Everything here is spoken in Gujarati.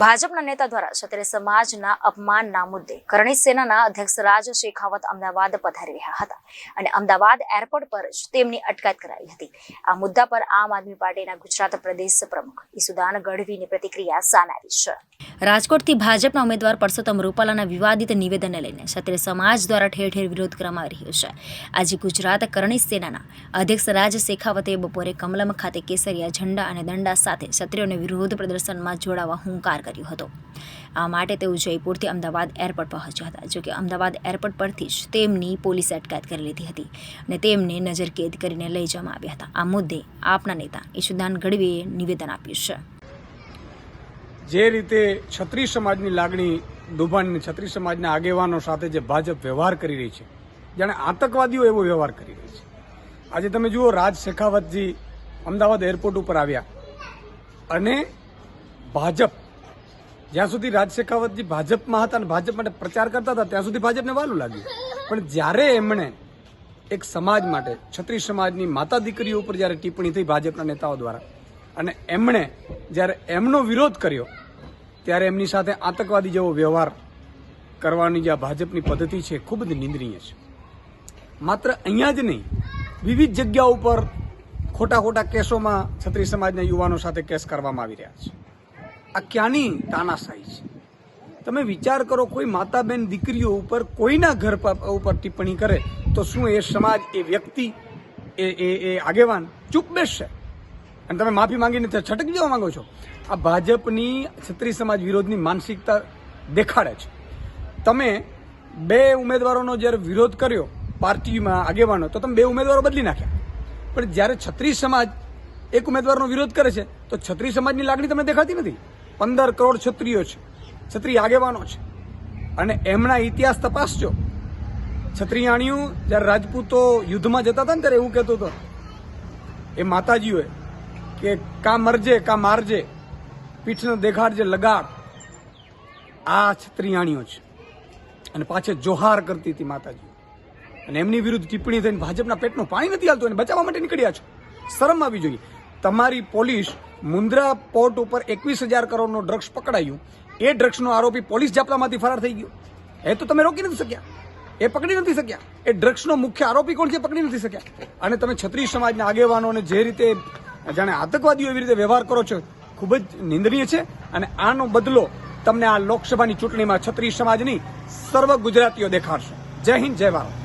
ભાજપના નેતા દ્વારા ક્ષત્રિય સમાજના અપમાનના મુદ્દે કરણી સેનાના અધ્યક્ષ રાજ શેખાવત અમદાવાદ પધારી રહ્યા હતા અને અમદાવાદ એરપોર્ટ પર જ તેમની અટકાયત કરાઈ હતી. આ મુદ્દા પર આમ આદમી પાર્ટીના ગુજરાત પ્રદેશ પ્રમુખ ઈસુદાન ગઢવીની પ્રતિક્રિયા સામે છે. રાજકોટથી ભાજપના ઉમેદવાર પરસોત્તમ રૂપાલાના વિવાદિત નિવેદનને લઈને ક્ષત્રિય સમાજ દ્વારા ઠેર ઠેર વિરોધ કરવામાં આવી રહ્યો છે. આજે ગુજરાત કરણી સેનાના અધ્યક્ષ રાજ શેખાવતે બપોરે કમલમ ખાતે કેસરિયા ઝંડા અને દંડા સાથે ક્ષત્રિયોને વિરોધ પ્રદર્શનમાં જોડાવા હુંકાર કર્યો હતો. આ માટે તેઓ જયપુરથી અમદાવાદ એરપોર્ટ પહોંચ્યા હતા, જોકે અમદાવાદ એરપોર્ટ પરથી જ તેમની પોલીસે અટકાયત કરી લીધી હતી અને તેમને નજરકેદ કરીને લઈ જવામાં આવ્યા હતા. આ મુદ્દે આપના નેતા ઈશુદાન ગઢવીએ નિવેદન આપ્યું છે. જે રીતે છત્રી સમાજની લાગણી દુભાણીને છત્રી સમાજના આગેવાનો સાથે જે ભાજપ વ્યવહાર કરી રહી છે, જાણે આતંકવાદીઓ એવો વ્યવહાર કરી રહી છે. આજે તમે જુઓ, રાજ શેખાવતજી અમદાવાદ એરપોર્ટ ઉપર આવ્યા અને ભાજપ જ્યાં સુધી રાજ શેખાવતજી ભાજપમાં હતા અને ભાજપ માટે પ્રચાર કરતા હતા, ત્યાં સુધી ભાજપને વાલું લાગ્યું. પણ જ્યારે એમણે એક સમાજ માટે છત્રી સમાજની માતા દીકરીઓ ઉપર જ્યારે ટિપ્પણી થઈ ભાજપના નેતાઓ દ્વારા, અને એમણે જ્યારે એમનો વિરોધ કર્યો, ત્યારે એમની સાથે આતંકવાદી જેવો વ્યવહાર કરવાની જે ભાજપની પદ્ધતિ છે ખૂબ જ નિંદનીય છે. માત્ર અહીંયા જ નહીં, વિવિધ જગ્યાઓ ઉપર ખોટા ખોટા કેસોમાં છત્રી સમાજના યુવાનો સાથે કેસ કરવામાં આવી રહ્યા છે. આ ક્યાંની તાનાશાહી છે. તમે વિચાર કરો કોઈ માતા બેન દીકરીઓ ઉપર કોઈના ઘર ઉપર ટિપ્પણી કરે, તો શું એ સમાજ, એ વ્યક્તિ, એ એ એ આગેવાન ચૂપ બેસશે? અને તમે માફી માંગીને છટકી જવા માંગો છો? આ ભાજપની છત્રી સમાજ વિરોધની માનસિકતા દેખાડે છે. તમે બે ઉમેદવારોનો જ્યારે વિરોધ કર્યો પાર્ટીમાં આગેવાનો, તો તમે બે ઉમેદવારો બદલી નાખ્યા. પણ જ્યારે છત્રીસ સમાજ એક ઉમેદવારનો વિરોધ કરે છે, તો છત્રીસ સમાજની લાગણી તમને દેખાતી નથી. પંદર કરોડ ક્ષત્રિયો છે. ક્ષત્રિય આગેવાનો છે. અને એમના ઇતિહાસ તપાસજો. ક્ષત્રિયાણીઓ જ્યારે રાજપૂતો યુદ્ધમાં જતા હતા ને ત્યારે એવું કહેતો હતો. એ માતાજીઓએ કે કા મરજે, કા મારજે પીઠનો દેખાડજે, લગાડ. આ છત્રિયાણીઓ છે. અને પાછે જોહાર કરતી હતી માતાજી. અને એમની વિરુદ્ધ ટિપ્પણી થઈને ભાજપના પેટનું પાણી નથી હાલતું, એને બચાવવા માટે નીકળ્યા છો. શરમ આવી જોઈએ. તમારી પોલીસ મુન્દ્રા પોર્ટ ઉપર એકવીસ હજાર કરોડનો ડ્રગ્સ પકડાયું. એ ડ્રગ્સનો આરોપી પોલીસ જાપલામાંથી ફરાર થઈ ગયો. એ તો તમે રોકી નથી શક્યા. એ પકડી નથી શક્યા. એ ડ્રગ્સનો મુખ્ય આરોપી કોણ છે? પકડી નથી શક્યા. અને તમે છત્રી સમાજના આગેવાનોને જે રીતે, જાણે આતંકવાદીઓ એવી રીતે વ્યવહાર કરો છો, ખૂબ જ નિંદનીય છે. અને આનો બદલો તમને આ લોકસભાની ચૂંટણીમાં છત્રી સમાજની સર્વ ગુજરાતીઓ દેખાડશે. જય હિન્દ, જય ભારત.